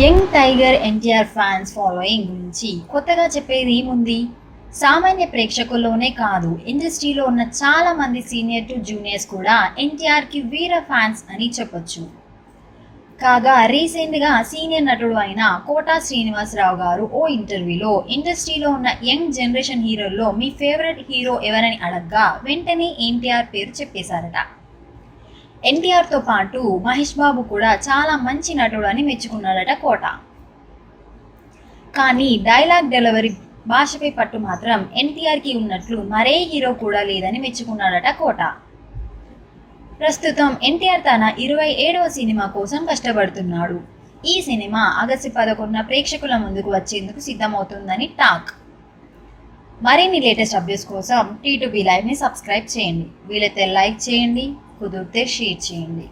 Young tiger NTR fans following గురించి కొత్తగా చెప్పేది ఏముంది? సామాన్య ప్రేక్షకుల్లోనే కాదు ఇండస్ట్రీలో ఉన్న చాలా మంది సీనియర్ టు జూనియర్స్ కూడా ఎన్టీఆర్కి వీర ఫ్యాన్స్ అని చెప్పొచ్చు. కాగా రీసెంట్గా సీనియర్ నటుడు అయిన కోటా శ్రీనివాసరావు గారు ఓ ఇంటర్వ్యూలో ఇండస్ట్రీలో ఉన్న యంగ్ జనరేషన్ హీరోల్లో మీ ఫేవరెట్ హీరో ఎవరని అడగ్గా వెంటనే ఎన్టీఆర్ పేరు చెప్పేశారట. ఎన్టీఆర్తో పాటు మహేష్ బాబు కూడా చాలా మంచి నటుడు అని మెచ్చుకున్నాడట కోట. కానీ డైలాగ్ డెలివరీ భాషపై పట్టు మాత్రం ఎన్టీఆర్కి ఉన్నట్లు మరే హీరో కూడా లేదని మెచ్చుకున్నాడట కోట. ప్రస్తుతం ఎన్టీఆర్ తన ఇరవై ఏడవ సినిమా కోసం కష్టపడుతున్నాడు. ఈ సినిమా ఆగస్టు పదకొండున ప్రేక్షకుల ముందుకు వచ్చేందుకు సిద్ధమవుతుందని టాక్. మరిన్ని లేటెస్ట్ అప్డేట్స్ కోసం టీ లైవ్ని సబ్స్క్రైబ్ చేయండి. వీలైతే లైక్ చేయండి. కుదిరితే షేర్ చేయండి.